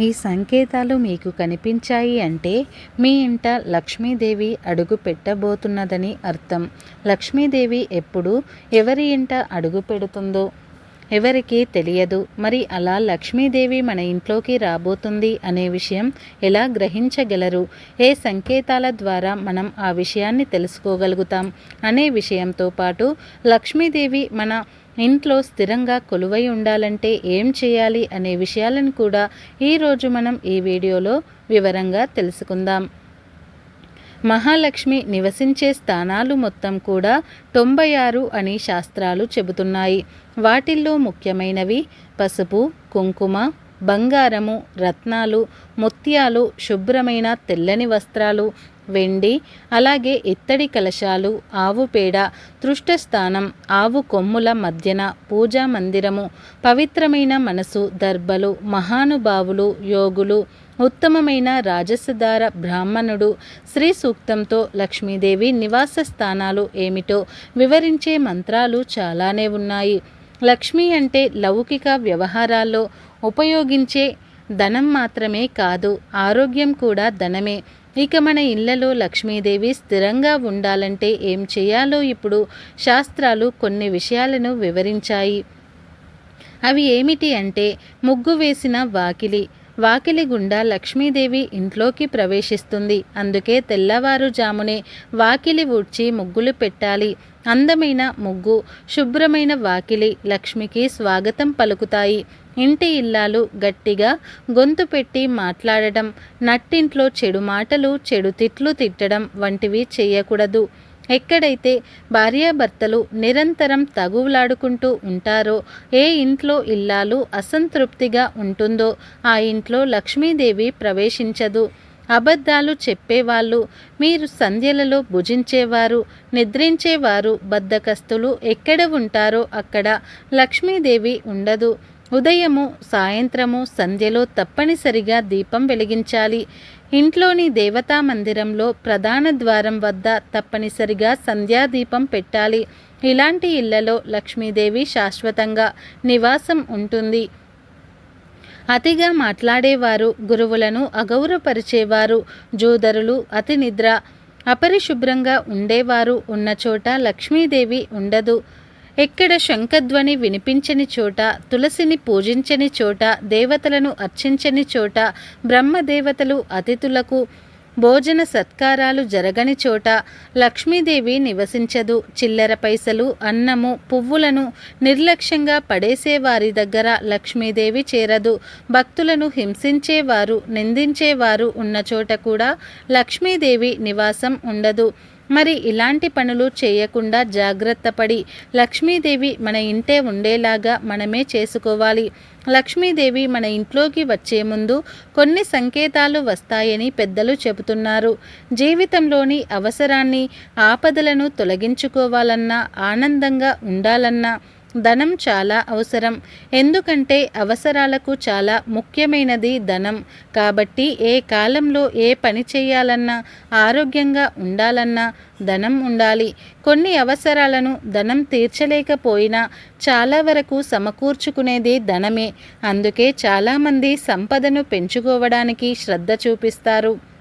ఈ సంకేతాలు మీకు కనిపించాయి అంటే మీ ఇంట లక్ష్మీదేవి అడుగు పెట్టబోతున్నదని అర్థం. లక్ష్మీదేవి ఎప్పుడు ఎవరి ఇంట అడుగు పెడుతుందో? ఎవరికీ తెలియదు. మరి అలా లక్ష్మీదేవి మన ఇంట్లోకి రాబోతుంది అనే విషయం ఎలా గ్రహించగలరు? ఏ సంకేతాల ద్వారా మనం ఆ విషయాన్ని తెలుసుకోగలుగుతాం? అనే విషయంతో పాటు లక్ష్మీదేవి మన ఇంట్లో స్థిరంగా కొలువై ఉండాలంటే ఏం చేయాలి అనే విషయాలను కూడా ఈరోజు మనం ఈ వీడియోలో వివరంగా తెలుసుకుందాం. మహాలక్ష్మి నివసించే స్థానాలు మొత్తం కూడా తొంభై ఆరు అని శాస్త్రాలు చెబుతున్నాయి. వాటిల్లో ముఖ్యమైనవి పసుపు కుంకుమ బంగారము రత్నాలు ముత్యాలు శుభ్రమైన తెల్లని వస్త్రాలు వెండి అలాగే ఇత్తడి కలశాలు ఆవు పేడ తృష్టస్థానం ఆవు కొమ్ముల మధ్యన పూజా మందిరము పవిత్రమైన మనసు దర్భలు మహానుభావులు యోగులు ఉత్తమమైన రాజసుదార బ్రాహ్మణుడు శ్రీ సూక్తంతో లక్ష్మీదేవి నివాస స్థానాలు ఏమిటో వివరించే మంత్రాలు చాలానే ఉన్నాయి. లక్ష్మి అంటే లౌకిక వ్యవహారాల్లో ఉపయోగించే ధనం మాత్రమే కాదు ఆరోగ్యం కూడా ధనమే. ఇక మన ఇళ్ళలో లక్ష్మీదేవి స్థిరంగా ఉండాలంటే ఏం చేయాలో ఇప్పుడు శాస్త్రాలు కొన్ని విషయాలను వివరించాయి. అవి ఏమిటి అంటే ముగ్గు వేసిన వాకిలి వాకిలి గుండా లక్ష్మీదేవి ఇంట్లోకి ప్రవేశిస్తుంది. అందుకే తెల్లవారుజామునే వాకిలి ఊడ్చి ముగ్గులు పెట్టాలి. అందమైన ముగ్గు శుభ్రమైన వాకిలి లక్ష్మికి స్వాగతం పలుకుతాయి. ఇంటి ఇల్లాలు గట్టిగా గొంతు పెట్టి మాట్లాడడం నట్టింట్లో చెడు మాటలు చెడు తిట్లు తిట్టడం వంటివి చేయకూడదు. ఎక్కడైతే భార్యాభర్తలు నిరంతరం తగువులాడుకుంటూ ఉంటారో ఏ ఇంట్లో ఇల్లాలు అసంతృప్తిగా ఉంటుందో ఆ ఇంట్లో లక్ష్మీదేవి ప్రవేశించదు. అబద్ధాలు చెప్పేవాళ్ళు మీరు సంధ్యలలో భుజించేవారు నిద్రించేవారు బద్దకస్తులు ఎక్కడ ఉంటారో అక్కడ లక్ష్మీదేవి ఉండదు. ఉదయము సాయంత్రము సంధ్యలో తప్పనిసరిగా దీపం వెలిగించాలి. ఇంట్లోని దేవతా మందిరంలో ప్రధాన ద్వారం వద్ద తప్పనిసరిగా సంధ్యాదీపం పెట్టాలి. ఇలాంటి ఇళ్ళలో లక్ష్మీదేవి శాశ్వతంగా నివాసం ఉంటుంది. అతిగా మాట్లాడేవారు గురువులను అగౌరవపరిచేవారు జూదరులు అతి నిద్ర అపరిశుభ్రంగా ఉండేవారు. ఉన్న చోట లక్ష్మీదేవి ఉండదు. ఎక్కడ శంఖధ్వని వినిపించని చోట తులసిని పూజించని చోట దేవతలను అర్చించని చోట బ్రహ్మదేవతలు అతిథులకు భోజన సత్కారాలు జరగని చోట లక్ష్మీదేవి నివసించదు. చిల్లర పైసలు అన్నము పువ్వులను నిర్లక్ష్యంగా పడేసేవారి దగ్గర లక్ష్మీదేవి చేరదు. భక్తులను హింసించేవారు నిందించేవారు ఉన్న చోట కూడా లక్ష్మీదేవి నివాసం ఉండదు. మరి ఇలాంటి పనులు చేయకుండా జాగ్రత్త పడి లక్ష్మీదేవి మన ఇంటే ఉండేలాగా మనమే చేసుకోవాలి. లక్ష్మీదేవి మన ఇంట్లోకి వచ్చే ముందు కొన్ని సంకేతాలు వస్తాయని పెద్దలు చెబుతున్నారు. జీవితంలోని అవసరాన్ని ఆపదలను తొలగించుకోవాలన్నా ఆనందంగా ఉండాలన్నా ధనం చాలా అవసరం. ఎందుకంటే అవసరాలకు చాలా ముఖ్యమైనది ధనం. కాబట్టి ఏ కాలంలో ఏ పని చేయాలన్నా ఆరోగ్యంగా ఉండాలన్నా ధనం ఉండాలి. కొన్ని అవసరాలను ధనం తీర్చలేకపోయినా చాలా వరకు సమకూర్చుకునేది ధనమే. అందుకే చాలామంది సంపదను పెంచుకోవడానికి శ్రద్ధ చూపిస్తారు.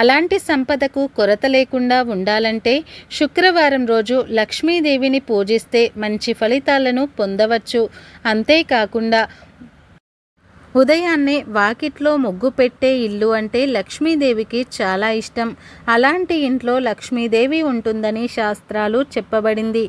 అలాంటి సంపదకు కొరత లేకుండా ఉండాలంటే శుక్రవారం రోజు లక్ష్మీదేవిని పూజిస్తే మంచి ఫలితాలను పొందవచ్చు. అంతేకాకుండా ఉదయాన్నే వాకిట్లో ముగ్గు పెట్టే ఇల్లు అంటే లక్ష్మీదేవికి చాలా ఇష్టం. అలాంటి ఇంట్లో లక్ష్మీదేవి ఉంటుందని శాస్త్రాలు చెప్పబడింది.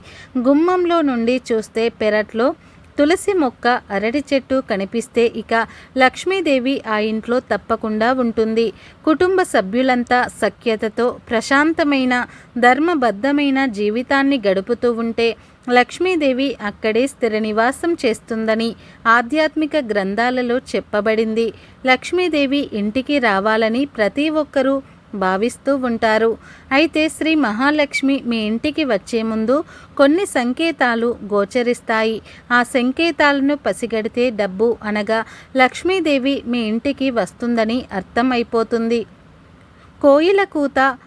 గుమ్మంలో నుండి చూస్తే పెరట్లో తులసి మొక్క అరటి చెట్టు కనిపిస్తే ఇక లక్ష్మీదేవి ఆ ఇంట్లో తప్పకుండా ఉంటుంది. కుటుంబ సభ్యులంతా సఖ్యతతో ప్రశాంతమైన ధర్మబద్ధమైన జీవితాన్ని గడుపుతూ ఉంటే లక్ష్మీదేవి అక్కడే స్థిర నివాసం చేస్తుందని ఆధ్యాత్మిక గ్రంథాలలో చెప్పబడింది. లక్ష్మీదేవి ఇంటికి రావాలని ప్రతి ఒక్కరూ భావిస్తూ ఉంటారు. అయితే శ్రీ మహాలక్ష్మి మీ ఇంటికి వచ్చే ముందు కొన్ని సంకేతాలు గోచరిస్తాయి. ఆ సంకేతాలను పసిగడితే డబ్బు అనగా లక్ష్మీదేవి మీ ఇంటికి వస్తుందని అర్థమైపోతుంది. కోయిల కూత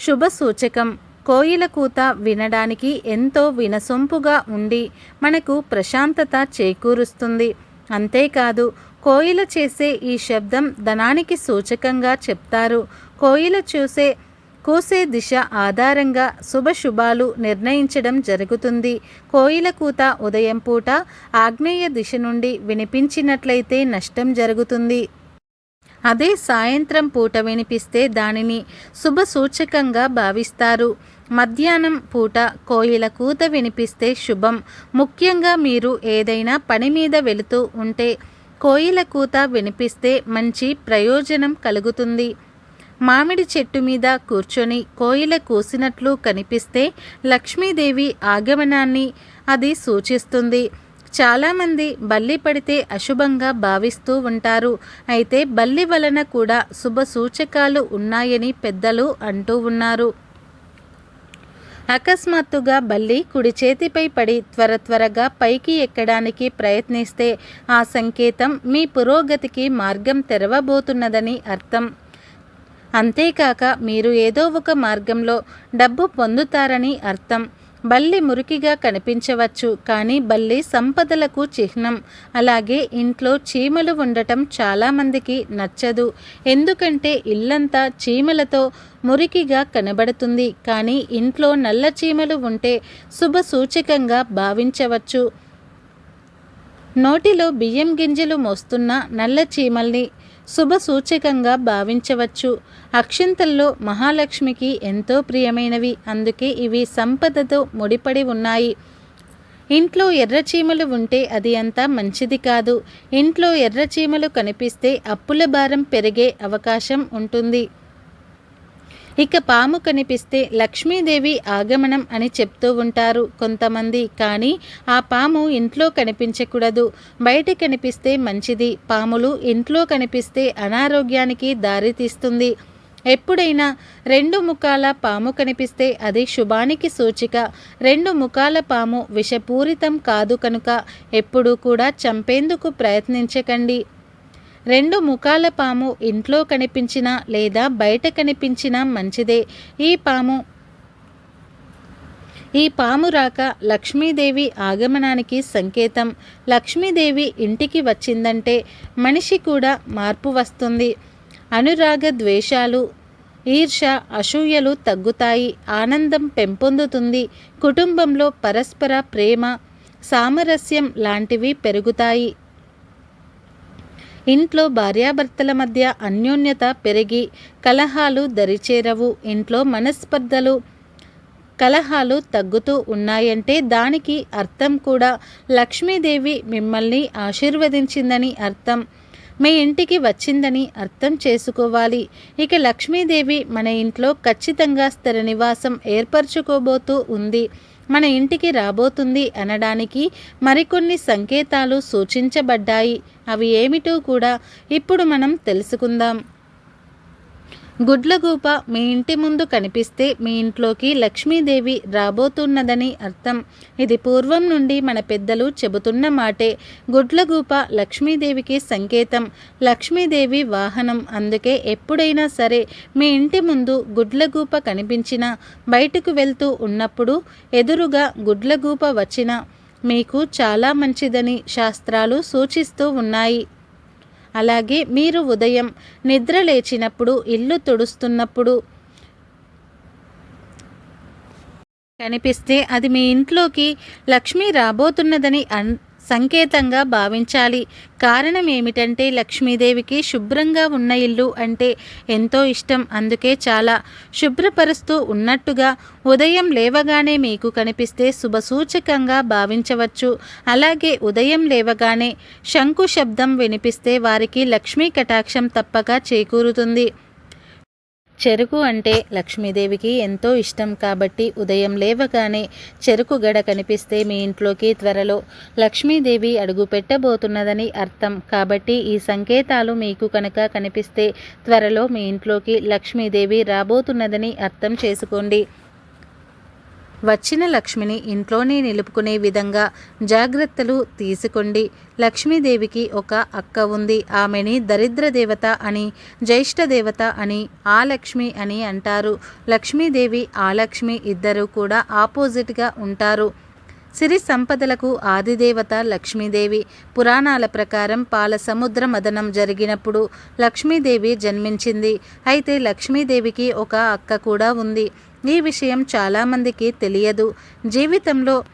శుభ సూచకం. కోయిల కూత వినడానికి ఎంతో వినసొంపుగా ఉండి మనకు ప్రశాంతత చేకూరుస్తుంది. అంతేకాదు కోయిల చేసే ఈ శబ్దం ధనానికి సూచకంగా చెప్తారు. కోయిల చూసే కూసే దిశ ఆధారంగా శుభశుభాలు నిర్ణయించడం జరుగుతుంది. కోయిల కూత ఉదయం పూట ఆగ్నేయ దిశ నుండి వినిపించినట్లయితే నష్టం జరుగుతుంది. అదే సాయంత్రం పూట వినిపిస్తే దానిని శుభ సూచకంగా భావిస్తారు. మధ్యాహ్నం పూట కోయిల కూత వినిపిస్తే శుభం. ముఖ్యంగా మీరు ఏదైనా పని మీద వెళుతూ ఉంటే కోయిల కూత వినిపిస్తే మంచి ప్రయోజనం కలుగుతుంది. మామిడి చెట్టు మీద కూర్చొని కోయిల కూసినట్లు కనిపిస్తే లక్ష్మీదేవి ఆగమనాన్ని అది సూచిస్తుంది. చాలామంది బల్లి పడితే అశుభంగా భావిస్తూ ఉంటారు. అయితే బల్లి వలన కూడా శుభ సూచకాలు ఉన్నాయని పెద్దలు అంటూ ఉన్నారు. అకస్మాత్తుగా బల్లి కుడి చేతిపై పడి త్వర త్వరగా పైకి ఎక్కడానికి ప్రయత్నిస్తే ఆ సంకేతం మీ పురోగతికి మార్గం తెరవబోతున్నదని అర్థం. అంతేకాక మీరు ఏదో ఒక మార్గంలో డబ్బు పొందుతారని అర్థం. బల్లి మురికిగా కనిపించవచ్చు కానీ బల్లి సంపదలకు చిహ్నం. అలాగే ఇంట్లో చీమలు ఉండటం చాలామందికి నచ్చదు. ఎందుకంటే ఇల్లంతా చీమలతో మురికిగా కనబడుతుంది కానీ ఇంట్లో నల్ల చీమలు ఉంటే శుభ సూచకంగా భావించవచ్చు. నోటిలో బియ్యం గింజలు మోస్తున్న నల్ల చీమల్ని శుభ సూచకంగా భావించవచ్చు. అక్షింతల్లో మహాలక్ష్మికి ఎంతో ప్రియమైనవి. అందుకే ఇవి సంపదతో ముడిపడి ఉన్నాయి. ఇంట్లో ఎర్రచీమలు ఉంటే అది అంత మంచిది కాదు. ఇంట్లో ఎర్రచీమలు కనిపిస్తే అప్పుల భారం పెరిగే అవకాశం ఉంటుంది. ఇక పాము కనిపిస్తే లక్ష్మీదేవి ఆగమనం అని చెప్తూ ఉంటారు కొంతమంది కానీ ఆ పాము ఇంట్లో కనిపించకూడదు. బయట కనిపిస్తే మంచిది పాములు ఇంట్లో కనిపిస్తే అనారోగ్యానికి దారితీస్తుంది ఎప్పుడైనా రెండు ముఖాల పాము కనిపిస్తే అది శుభానికి సూచిక. రెండు ముఖాల పాము విషపూరితం కాదు కనుక ఎప్పుడూ కూడా చంపేందుకు ప్రయత్నించకండి. రెండు ముఖాల పాము ఇంట్లో కనిపించినా లేదా బయట కనిపించినా మంచిదే. ఈ పాము ఈ పాము రాక లక్ష్మీదేవి ఆగమనానికి సంకేతం. లక్ష్మీదేవి ఇంటికి వచ్చిందంటే మనిషి కూడా మార్పు వస్తుంది. అనురాగ ద్వేషాలు ఈర్ష అసూయలు తగ్గుతాయి. ఆనందం పెంపొందుతుంది. కుటుంబంలో పరస్పర ప్రేమ సామరస్యం లాంటివి పెరుగుతాయి. ఇంట్లో భార్యాభర్తల మధ్య అన్యోన్యత పెరిగి కలహాలు దరిచేరవు. ఇంట్లో మనస్పర్ధలు కలహాలు తగ్గుతూ ఉన్నాయంటే దానికి అర్థం కూడా. లక్ష్మీదేవి మిమ్మల్ని ఆశీర్వదించిందని అర్థం. మీ ఇంటికి వచ్చిందని అర్థం చేసుకోవాలి. ఇక లక్ష్మీదేవి మన ఇంట్లో ఖచ్చితంగా స్థిర నివాసం ఏర్పరచుకోబోతూ ఉంది. మన ఇంటికి రాబోతుంది అనడానికి మరికొన్ని సంకేతాలు సూచించబడ్డాయి. అవి ఏమిటో కూడా ఇప్పుడు మనం తెలుసుకుందాం. గుడ్లగూప మీ ఇంటి ముందు కనిపిస్తే మీ ఇంట్లోకి లక్ష్మీదేవి రాబోతున్నదని అర్థం. ఇది పూర్వం నుండి మన పెద్దలు చెబుతున్న మాటే. గుడ్లగూప లక్ష్మీదేవికి సంకేతం. లక్ష్మీదేవి వాహనం. అందుకే ఎప్పుడైనా సరే మీ ఇంటి ముందు గుడ్లగూప కనిపించినా బయటకు వెళ్తూ ఉన్నప్పుడు ఎదురుగా గుడ్లగూప వచ్చిన మీకు చాలా మంచిదని శాస్త్రాలు సూచిస్తూ ఉన్నాయి. అలాగే మీరు ఉదయం నిద్ర లేచినప్పుడు ఇల్లు తుడుస్తున్నప్పుడు కనిపిస్తే అది మీ ఇంట్లోకి లక్ష్మి రాబోతున్నదని అన్ సంకేతంగా భావించాలి. కారణం ఏమిటంటే లక్ష్మీదేవికి శుభ్రంగా ఉన్న ఇల్లు అంటే ఎంతో ఇష్టం. అందుకే చాలా శుభ్రపరుస్తూ ఉన్నట్టుగా ఉదయం లేవగానే మీకు కనిపిస్తే శుభసూచకంగా భావించవచ్చు. అలాగే ఉదయం లేవగానే శంకు శబ్దం వినిపిస్తే వారికి లక్ష్మీ కటాక్షం తప్పక చేకూరుతుంది. చెరుకు అంటే లక్ష్మీదేవికి ఎంతో ఇష్టం కాబట్టి ఉదయం లేవగానే చెరుకు గడ కనిపిస్తే మీ ఇంట్లోకి త్వరలో లక్ష్మీదేవి అడుగు పెట్టబోతున్నదని అర్థం. కాబట్టి ఈ సంకేతాలు మీకు కనుక కనిపిస్తే త్వరలో మీ ఇంట్లోకి లక్ష్మీదేవి రాబోతున్నదని అర్థం చేసుకోండి. వచ్చిన లక్ష్మిని ఇంట్లోనే నిలుపుకునే విధంగా జాగ్రత్తలు తీసుకోండి. లక్ష్మీదేవికి ఒక అక్క ఉంది. ఆమెని దరిద్ర దేవత అని జ్యేష్ఠ దేవత అని ఆ లక్ష్మి అని అంటారు. లక్ష్మీదేవి ఆ లక్ష్మి ఇద్దరు కూడా ఆపోజిట్గా ఉంటారు. సిరి సంపదలకు ఆదిదేవత లక్ష్మీదేవి. పురాణాల ప్రకారం పాల సముద్ర మదనం జరిగినప్పుడు లక్ష్మీదేవి జన్మించింది. అయితే లక్ష్మీదేవికి ఒక అక్క కూడా ఉంది. ఈ విషయం చాలామందికి తెలియదు. జీవితంలో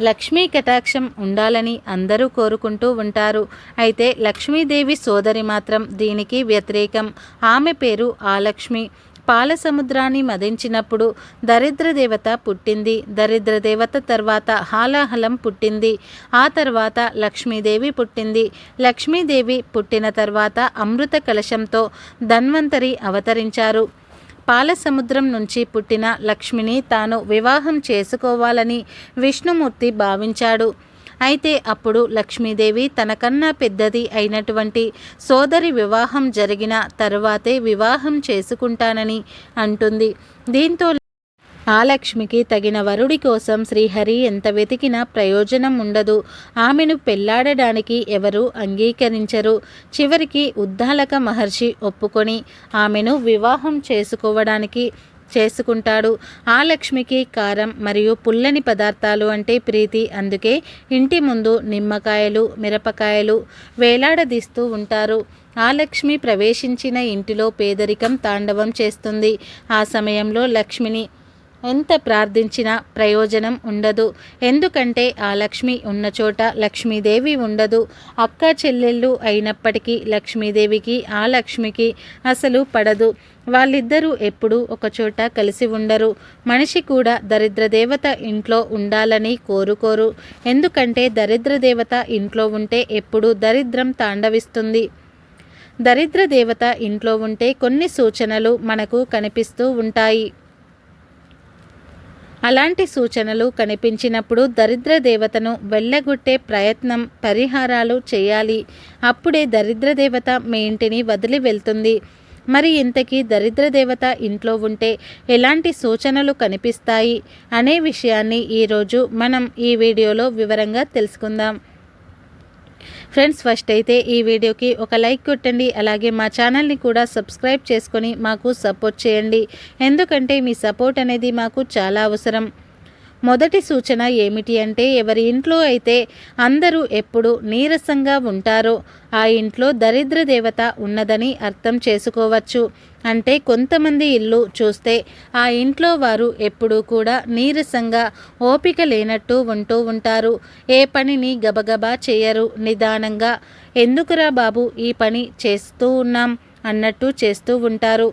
లక్ష్మీ కటాక్షం ఉండాలని అందరూ కోరుకుంటూ ఉంటారు. అయితే లక్ష్మీదేవి సోదరి మాత్రం దీనికి వ్యతిరేకం. ఆమె పేరు ఆలక్ష్మి. పాల సముద్రాన్ని మదించినప్పుడు దరిద్రదేవత పుట్టింది. దరిద్రదేవత తర్వాత హాలాహలం పుట్టింది. ఆ తర్వాత లక్ష్మీదేవి పుట్టింది. లక్ష్మీదేవి పుట్టిన తర్వాత అమృత కలశంతో ధన్వంతరి అవతరించారు. పాలసముద్రం నుంచి పుట్టిన లక్ష్మిని తాను వివాహం చేసుకోవాలని విష్ణుమూర్తి భావించాడు. అయితే అప్పుడు లక్ష్మీదేవి తనకన్నా పెద్దది అయినటువంటి సోదరి వివాహం జరిగిన తరువాతే వివాహం చేసుకుంటానని అంటుంది. దీంతో ఆ లక్ష్మికి తగిన వరుడి కోసం శ్రీహరి ఎంత వెతికినా ప్రయోజనం ఉండదు. ఆమెను పెళ్ళాడడానికి ఎవరు అంగీకరించరు. చివరికి ఉద్దాలక మహర్షి ఒప్పుకొని ఆమెను వివాహం చేసుకోవడానికి చేసుకుంటాడు. ఆ లక్ష్మికి కారం మరియు పుల్లని పదార్థాలు అంటే ప్రీతి. అందుకే ఇంటి ముందు నిమ్మకాయలు మిరపకాయలు వేలాడదీస్తూ ఉంటారు. ఆ లక్ష్మి ప్రవేశించిన ఇంటిలో పేదరికం తాండవం చేస్తుంది. ఆ సమయంలో లక్ష్మిని ఎంత ప్రార్థించినా ప్రయోజనం ఉండదు. ఎందుకంటే ఆ లక్ష్మి ఉన్న చోట లక్ష్మీదేవి ఉండదు. అక్క చెల్లెళ్ళు అయినప్పటికీ లక్ష్మీదేవికి ఆ లక్ష్మికి అసలు పడదు. వాళ్ళిద్దరూ ఎప్పుడూ ఒకచోట కలిసి ఉండరు. మనిషి కూడా దరిద్ర దేవత ఇంట్లో ఉండాలని కోరుకోరు. ఎందుకంటే దరిద్ర దేవత ఇంట్లో ఉంటే ఎప్పుడూ దరిద్రం తాండవిస్తుంది. దరిద్ర దేవత ఇంట్లో ఉంటే కొన్ని సూచనలు మనకు కనిపిస్తూ ఉంటాయి. అలాంటి సూచనలు కనిపించినప్పుడు దరిద్ర దేవతను వెళ్ళగొట్టే ప్రయత్నం పరిహారాలు చేయాలి. అప్పుడే దరిద్ర దేవత మీ ఇంటిని వదిలి వెళ్తుంది. మరి ఇంతకీ దరిద్ర దేవత ఇంట్లో ఉంటే ఎలాంటి సూచనలు కనిపిస్తాయి అనే విషయాన్ని ఈరోజు మనం ఈ వీడియోలో వివరంగా తెలుసుకుందాం. ఫ్రెండ్స్ ఫస్ట్ అయితే ఈ వీడియోకి ఒక లైక్ కొట్టండి. అలాగే మా ఛానల్ని కూడా సబ్స్క్రైబ్ చేసుకొని మాకు సపోర్ట్ చేయండి. ఎందుకంటే మీ సపోర్ట్ అనేది మాకు చాలా అవసరం. మొదటి సూచన ఏమిటి అంటే ఎవరి ఇంట్లో అయితే అందరూ ఎప్పుడు నీరసంగా ఉంటారో ఆ ఇంట్లో దరిద్ర దేవత ఉన్నదని అర్థం చేసుకోవచ్చు. అంటే కొంతమంది ఇల్లు చూస్తే ఆ ఇంట్లో వారు ఎప్పుడూ కూడా నీరసంగా ఓపిక లేనట్టు ఉంటూ ఉంటారు. ఏ పనిని గబగబా చేయరు. నిదానంగా ఎందుకురా బాబు ఈ పని చేస్తూ ఉన్నాం? అన్నట్టు చేస్తూ ఉంటారు.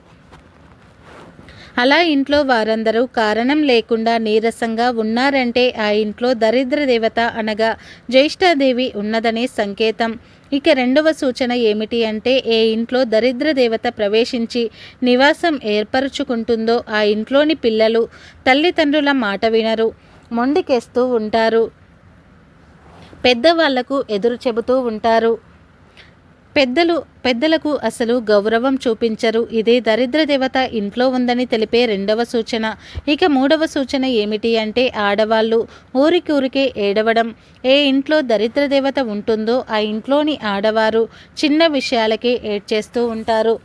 అలా ఇంట్లో వారందరూ కారణం లేకుండా నీరసంగా ఉన్నారంటే ఆ ఇంట్లో దరిద్ర దేవత అనగా జ్యేష్ఠాదేవి ఉన్నదనే సంకేతం. ఇక రెండవ సూచన ఏమిటి అంటే ఏ ఇంట్లో దరిద్ర దేవత ప్రవేశించి నివాసం ఏర్పరచుకుంటుందో ఆ ఇంట్లోని పిల్లలు తల్లిదండ్రుల మాట వినరు మొండికేస్తూ ఉంటారు. పెద్దవాళ్ళకు ఎదురు చెబుతూ ఉంటారు. పెద్దలు పెద్దలకు అసలు గౌరవం చూపించరు. ఇదే దరిద్ర దేవత ఇంట్లో ఉందని తెలిపే రెండవ సూచన. ఇక మూడవ సూచన ఏమిటి అంటే ఆడవాళ్ళు ఊరికూరికే ఏడవడం. ఏ ఇంట్లో దరిద్ర దేవత ఉంటుందో ఆ ఇంట్లోని ఆడవారు చిన్న విషయాలకే ఏడ్చేస్తూ ఉంటారు.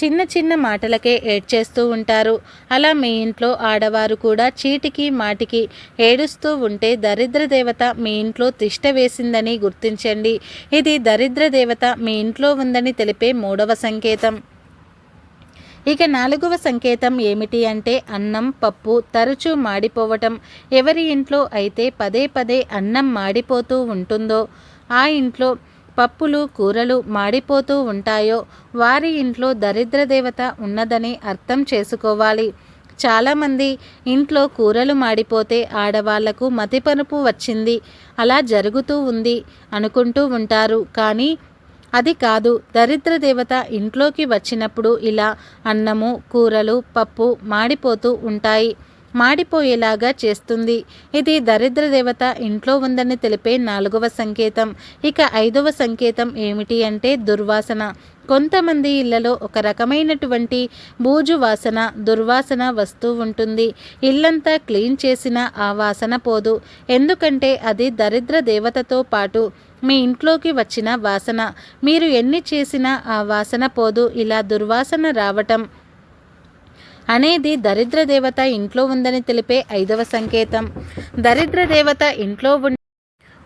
చిన్న చిన్న మాటలకే ఏడ్చేస్తూ ఉంటారు. అలా మీ ఇంట్లో ఆడవారు కూడా చీటికి మాటికి ఏడుస్తూ ఉంటే దరిద్ర దేవత మీ ఇంట్లో తిష్ట వేసిందని గుర్తించండి. ఇది దరిద్ర దేవత మీ ఇంట్లో ఉందని తెలిపే మూడవ సంకేతం. ఇక నాలుగవ సంకేతం ఏమిటి అంటే అన్నం పప్పు తరచూ మాడిపోవటం. ఎవరి ఇంట్లో అయితే పదే పదే అన్నం మాడిపోతూ ఉంటుందో ఆ ఇంట్లో పప్పులు కూరలు మాడిపోతూ ఉంటాయో వారి ఇంట్లో దరిద్ర దేవత ఉన్నదని అర్థం చేసుకోవాలి. చాలామంది ఇంట్లో కూరలు మాడిపోతే ఆడవాళ్ళకు మతిపరుపు వచ్చింది. అలా జరుగుతూ ఉంది అనుకుంటూ ఉంటారు. కానీ అది కాదు. దరిద్ర దేవత ఇంట్లోకి వచ్చినప్పుడు ఇలా అన్నము కూరలు పప్పు మాడిపోతూ ఉంటాయి. మాడిపోయేలాగా చేస్తుంది. ఇది దరిద్ర దేవత ఇంట్లో ఉందని తెలిపే నాలుగవ సంకేతం. ఇక ఐదవ సంకేతం ఏమిటి అంటే దుర్వాసన. కొంతమంది ఇళ్ళలో ఒక రకమైనటువంటి బూజు వాసన దుర్వాసన వస్తూ ఉంటుంది. ఇల్లంతా క్లీన్ చేసిన ఆ వాసన పోదు. ఎందుకంటే అది దరిద్ర దేవతతో పాటు మీ ఇంట్లోకి వచ్చిన వాసన. మీరు ఎన్ని చేసినా ఆ వాసన పోదు. ఇలా దుర్వాసన రావటం అనేది దరిద్ర దేవత ఇంట్లో ఉందని తెలిపే ఐదవ సంకేతం. దరిద్ర దేవత ఇంట్లో ఉం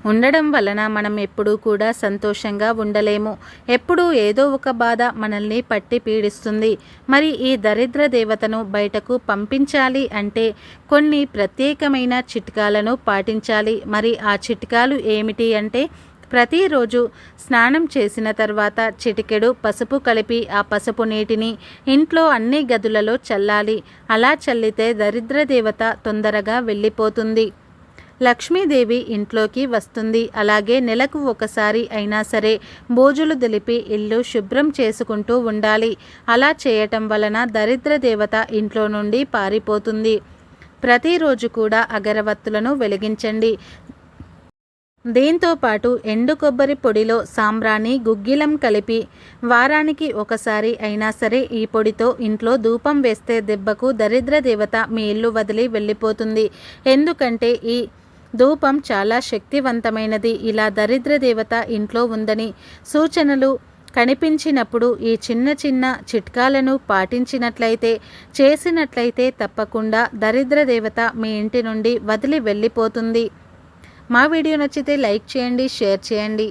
ఉండడం వలన మనం ఎప్పుడూ కూడా సంతోషంగా ఉండలేము. ఎప్పుడూ ఏదో ఒక బాధ మనల్ని పట్టి పీడిస్తుంది. మరి ఈ దరిద్ర దేవతను బయటకు పంపించాలి అంటే కొన్ని ప్రత్యేకమైన చిట్కాలను పాటించాలి. మరి ఆ చిట్కాలు ఏమిటి అంటే ప్రతిరోజు స్నానం చేసిన తర్వాత చిటికెడు పసుపు కలిపి ఆ పసుపు నీటిని ఇంట్లో అన్ని గదులలో చల్లాలి. అలా చల్లితే దరిద్ర దేవత తొందరగా వెళ్ళిపోతుంది. లక్ష్మీదేవి ఇంట్లోకి వస్తుంది. అలాగే నెలకు ఒకసారి అయినా సరే బోజులు దిలిపి ఇల్లు శుభ్రం చేసుకుంటూ ఉండాలి. అలా చేయటం వలన దరిద్ర దేవత ఇంట్లో నుండి పారిపోతుంది. ప్రతిరోజు కూడా అగరవత్తులను వెలిగించండి. దీంతో పాటు ఎండు కొబ్బరి పొడిలో సాంబ్రాణి గుగ్గిలం కలిపి వారానికి ఒకసారి అయినా సరే ఈ పొడితో ఇంట్లో ధూపం వేస్తే దెబ్బకు దరిద్ర దేవత మీ ఇల్లు వదిలి వెళ్ళిపోతుంది. ఎందుకంటే ఈ ధూపం చాలా శక్తివంతమైనది. ఇలా దరిద్ర దేవత ఇంట్లో ఉందని సూచనలు కనిపించినప్పుడు ఈ చిన్న చిన్న చిట్కాలను పాటించినట్లయితే చేసినట్లయితే తప్పకుండా దరిద్ర దేవత మీ ఇంటి నుండి వదిలి వెళ్ళిపోతుంది. మా వీడియో నచ్చితే లైక్ చేయండి షేర్ చేయండి.